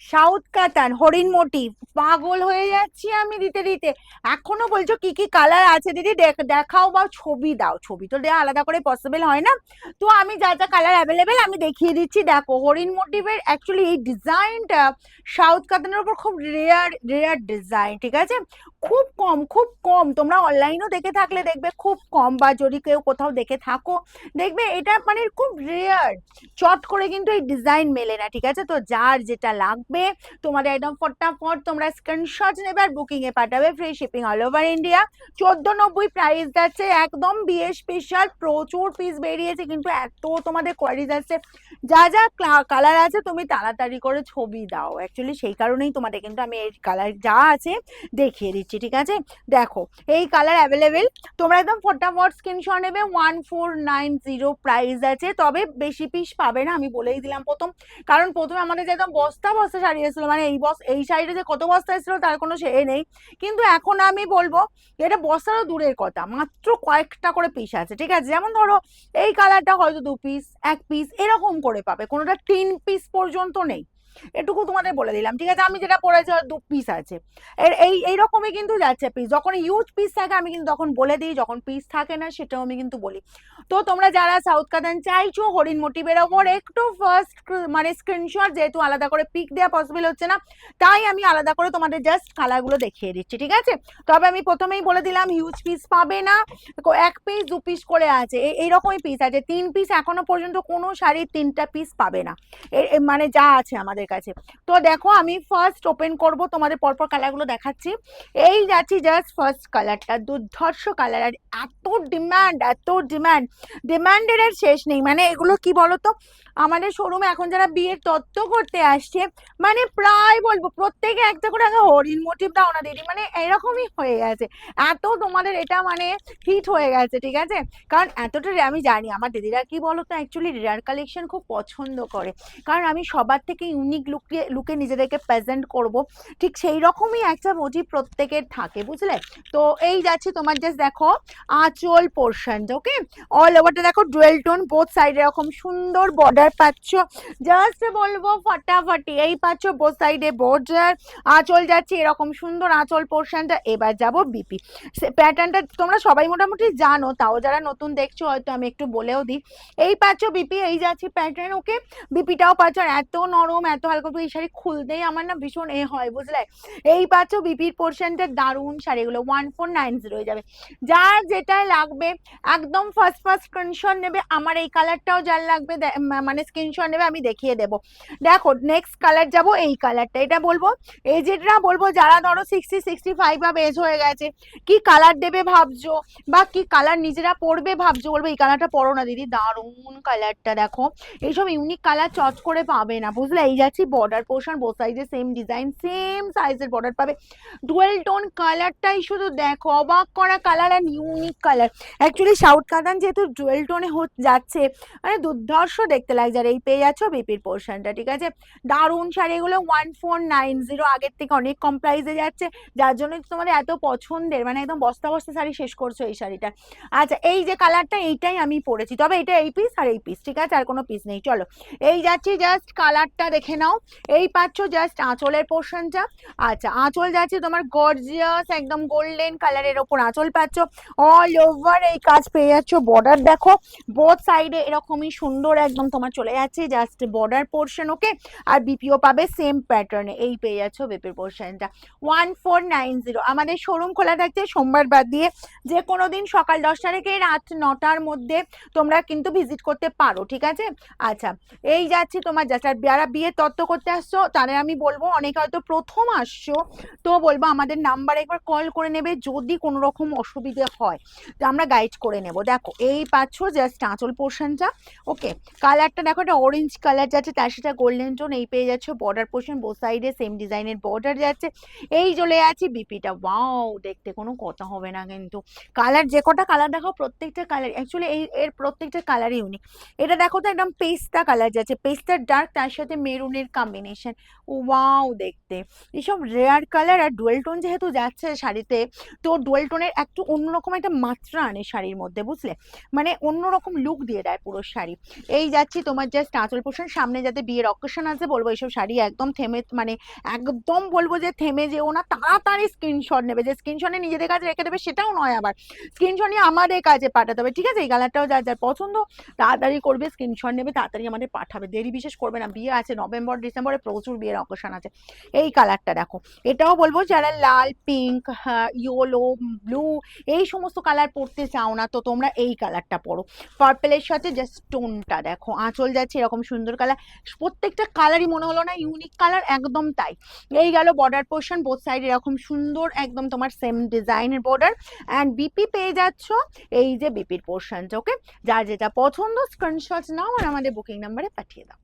South কাতান হরিণ motive পাগল হয়ে যাচ্ছি আমি দিতে দিতে। এখনও বলছো কি কি কালার আছে দিদি? দেখ- দেখাও বা ছবি দাও। ছবি তো দেওয়া আলাদা করে পসিবল হয় না। তো আমি যা যা কালার অ্যাভেলেবেল আমি দেখিয়ে দিচ্ছি। দেখো, হরিণ মোটিভের অ্যাকচুয়ালি এই ডিজাইনটা সাউথ কাতানের উপর খুব রেয়ার রেয়ার ডিজাইন ঠিক আছে? খুব কম খুব কম। তোমরা অনলাইনও দেখে থাকলে দেখবে খুব কম, বা যদি কেউ কোথাও দেখে থাকো, দেখবে এটা মানে খুব রেয়ার চট করে কিন্তু এই ডিজাইন মেলে না, ঠিক আছে? তো যার যেটা লাগবে, তোমাদের একদম ফটাফট তোমরা স্ক্রিনশট নেবে আর বুকিং এ পাঠাবে। Free shipping all over India চোদ্দ নব্বই প্রাইস যাচ্ছে, একদম বিয়ে স্পেশাল প্রচুর পিস বেরিয়েছে, কিন্তু এত তোমাদের কোয়ারি যাচ্ছে যা যা কালার আছে তুমি তাড়াতাড়ি করে ছবি দাও। অ্যাকচুয়ালি সেই কারণেই তোমাদের কিন্তু আমি এই কালার যা আছে দেখিয়ে দিচ্ছি, ঠিক আছে? দেখো, এই কালার অ্যাভেলেবেল তোমরা একদম ফটাফট স্ক্রিনশট নেবে one four nine zero price আছে। তবে বেশি পিস পাবে না, আমি বলেই দিলাম প্রথম। কারণ প্রথমে আমাদের যে একদম বস্তা বস্তা শাড়ি এসেছিল মানে এই বস, এই শাড়িটা যে কত বস্তা এসেছিল, তার কোনো সে নেই। কিন্তু এখন আমি বলব, এটা বস্তারও দূরের কথা, মাত্র কয়েকটা করে পিস আছে, ঠিক আছে? যেমন ধরো, এই কালারটা হয়তো দু পিস এক পিস এরকম করে। পাবে। কোনোটা তিন পিস পর্যন্ত নেই। এটুকু তোমাদের বলে দিলাম, ঠিক আছে? আমি যেটা পড়েছি দু পিস আছে। এর এই, এইরকমই কিন্তু যাচ্ছে পিস যখন ইউজ পিস থাকে, আমি কিন্তু তখন বলে দিই, যখন পিস থাকে না, সেটাও আমি কিন্তু বলি। তো তোমরা যারা সাউথ কাতান চাইছো, হরিণ মোটিভের ওপর একটু ফার্স্ট মানে স্ক্রিনশট যেহেতু আলাদা করে পিক দেওয়া পসিবল হচ্ছে না, তাই আমি আলাদা করে তোমাদের জাস্ট কালারগুলো দেখিয়ে দিচ্ছি, ঠিক আছে? তবে আমি প্রথমেই বলে দিলাম হিউজ পিস পাবে না। এক পিস দু পিস করে আছে। এই- এইরকমই পিস আছে। তিন পিস এখনও পর্যন্ত কোনো শাড়ির তিনটা পিস পাবে না। মানে যা আছে আমাদের কাছে। তো দেখো, আমি ফার্স্ট ওপেন করব, তোমাদের পরপর কালারগুলো দেখাচ্ছি। এই যাচ্ছি জাস্ট ফার্স্ট কালারটা দুর্ধর্ষ কালার আর এত ডিমান্ড এত ডিমান্ড ডিমান্ডের আর শেষ নেই মানে এগুলো কি বলতো? আমাদের শোরুমে এখন যারা বিয়ের তত্ত্ব করতে আসছে মানে প্রায় বলব, প্রত্যেকে একটা করে আগে হরিণ মোটিভ দাও না দিদি মানে এরকমই হয়ে গেছে। এত তোমাদের এটা মানে হিট হয়ে গেছে, ঠিক আছে? কারণ এতটা আমি জানি, আমার দিদিরা কি বলতো অ্যাকচুয়ালি রেয়ার কালেকশন খুব পছন্দ করে। কারণ আমি সবার থেকে লুকে লুকে নিজেদেরকে প্রেজেন্ট করব। ঠিক সেই রকমই একটা মোটিভ প্রত্যেকের থাকে, বুঝলে? তো এই যাচ্ছে তোমার জাস্ট দেখো, আঁচল পোর্শনটা ওকে অল ওভারটা দেখো ডুয়েল টোন বোথ সাইডে এরকম সুন্দর বর্ডার পাচ্ছ। জাস্ট বলব ফাটাফাটি, এই পাচ্ছ বোথ সাইডে বর্ডার আঁচল যাচ্ছে এরকম সুন্দর আঁচল পোর্শনটা এবার যাব বিপি প্যাটার্নটা তোমরা সবাই মোটামুটি জানো, তাও যারা নতুন দেখছ, হয়তো আমি একটু বলেও দিই। এই পাচ্ছ বিপি এই যাচ্ছে প্যাটার্ন ওকে বিপিটাও পাচ্ছ এত নরম, এত হালকা এই শাড়ি খুলতেই আমার না ভীষণ এ হয়, বুঝলে? এই পাচ্ছ বিপির পোর্শনটা দারুণ শাড়িগুলো ওয়ান ফোর নাইন জিরো হয়ে যাবে। যার যেটাই লাগবে, একদম ফার্স্ট ফার্স্ট স্ক্রিনশট নেবে, আমার এই কালারটাও যার লাগবে মানে স্ক্রিনশট নেবে, আমি দেখিয়ে দেবো। দেখো নেক্সট কালার যাব এই কালারটা এটা বলব যেটা বলব, যারা ধরো সিক্সটি সিক্সটি ফাইভ বা এজ হয়ে গেছে, কি কালার দেবে ভাবছ? বা কি কালার নিজেরা পরবে ভাবছ? বলব, এই কালারটা পরো না, দিদি, দারুণ কালারটা দেখো। এইসব ইউনিক কালার চট করে পাবে না, বুঝলে? এই যাচ্ছি বর্ডার পোর্শন বোথ সাইডে সেম ডিজাইন সেম সাইজের বর্ডার পাবে। ডুয়েল টোন কালারটাই শুধু দেখো, অবাক করা কালার আর ইউনিক কালার অ্যাকচুয়ালি সাউথ কাতান যেহেতু ডুয়েল টোনে যাচ্ছে মানে দুর্ধর্ষ দেখতে লাগছে। আর এই পেয়ে যাচ্ছ বিপির পোর্শনটা ঠিক আছে? দারুণ শাড়ি এগুলো ওয়ান ফোর নাইন জিরো আগের থেকে অনেক কম প্রাইসে যাচ্ছে। যার জন্য তোমাদের এত পছন্দের মানে একদম বস্তা বস্তা শাড়ি শেষ করছ এই শাড়িটা। আচ্ছা এই যে কালারটা এইটাই আমি পরেছি। তবে এটা এই পিস আর এই পিস ঠিক আছে? আর কোনো পিস নেই। চলো, এই যাচ্ছি জাস্ট কালারটা দেখে নাও। এই পাচ্ছ জাস্ট আঁচলের পোর্শনটা আচ্ছা আঁচল যাচ্ছে তোমার গর্জিয়াস একদম গোল্ডেন কালারের ওপর আঁচল পাচ্ছ। অল ওভার এই কাজ পেয়ে যাচ্ছ। বর্ডার দেখো বোথ সাইডে এরকমই সুন্দর একদম তোমার চলে যাচ্ছে। জাস্ট বর্ডার পোর্শন ওকে আর বিপিও পাবে সেম প্যাটার্নে এই পেয়ে যাচ্ছ বিপির পোর্শনটা ওয়ান ফোর নাইন জিরো আমাদের শোরুম খোলা থাকছে সোমবার বাদ দিয়ে। যে কোনো দিন সকাল দশটা থেকে রাত নটার মধ্যে তোমরা কিন্তু ভিজিট করতে পারো, ঠিক আছে? আচ্ছা এই যাচ্ছি তোমার জাস্ট আর যারা বিয়ে তত্ত্ব করতে আসছো, তাহলে আমি বলব অনেকে হয়তো প্রথম আসছো, তো বলব আমাদের নাম্বার একবার কল করে নেবে যদি কোনো রকম অসুবিধে হয়। তো আমরা গাইড করে নেব। দেখো, এই পাচ্ছ জাস্ট আঁচল পোর্শনটা ওকে কালারটা দেখো এটা অরেঞ্জ কালার যাচ্ছে, তার সাথে গোল্ডেন টোন এই পেয়ে যাচ্ছে বর্ডার পোর্শন বোথ সাইডে সেম ডিজাইনের বর্ডার যাচ্ছে। এই চলে আছে বিপিটা ওয়াও দেখতে কোনো কথা হবে না কিন্তু। কালার যে কটা কালার দেখো প্রত্যেকটা কালার অ্যাকচুয়ালি এই, এর প্রত্যেকটা কালারই ইউনিক এটা দেখো তো একদম পেস্তা কালার যাচ্ছে, পেস্তার ডার্ক তার সাথে মেরুনের গোল্ডেনের কম্বিনেশন ওয়াও দেখতে। এসব রেয়ার কালার আর ডুয়েল টোন যেহেতু যাচ্ছে শাড়িতে, তো ডুয়েল টোনের একটু অন্যরকম একটা মাত্রা আনে শাড়ির মধ্যে, বুঝলে? মানে অন্যরকম লুক দিয়ে দেয় পুরো শাড়ি। এই যাচ্ছি তোমার জাস্ট আঁচল পোষণ, সামনে যাতে বিয়ের অকেশন আছে, বলব এইসব শাড়ি একদম থেমে মানে একদম বলব যে থেমে যেও না, তাড়াতাড়ি স্ক্রিনশট নেবে। যে স্ক্রিনশটে নিজেদের কাছে রেখে দেবে, সেটাও নয় আবার। স্ক্রিনশট নিয়ে আমাদের কাছে পাঠাতে হবে, ঠিক আছে? এই কালারটাও যার যার পছন্দ, তাড়াতাড়ি করবে স্ক্রিনশট নেবে, তাড়াতাড়ি আমাদের পাঠাবে। দেরি বিশেষ করবে না, বিয়ে আছে, নভেম্বর ডিসেম্বরে প্রচুর বিয়ের অকেশন আছে। এই কালারটা দেখো, এটাও বলব যারা লাল পিঙ্ক ইয়েলো ব্লু এই সমস্ত কালার পরতে চাও না, তো তোমরা এই কালারটা পরো পার্পেলের সাথে জাস্ট টোনটা দেখো, আঁচল যাচ্ছে এরকম সুন্দর কালার প্রত্যেকটা কালারই মনে হলো না ইউনিক কালার একদম তাই। এই গেল বর্ডার পোর্শন বোথ সাইড এরকম সুন্দর একদম তোমার সেম ডিজাইনের বর্ডার অ্যান্ড বিপি পেয়ে যাচ্ছ এই যে বিপির পোর্শনটা ওকে যার যেটা পছন্দ স্ক্রিনশট নাও আর আমাদের বুকিং নাম্বারে পাঠিয়ে দাও।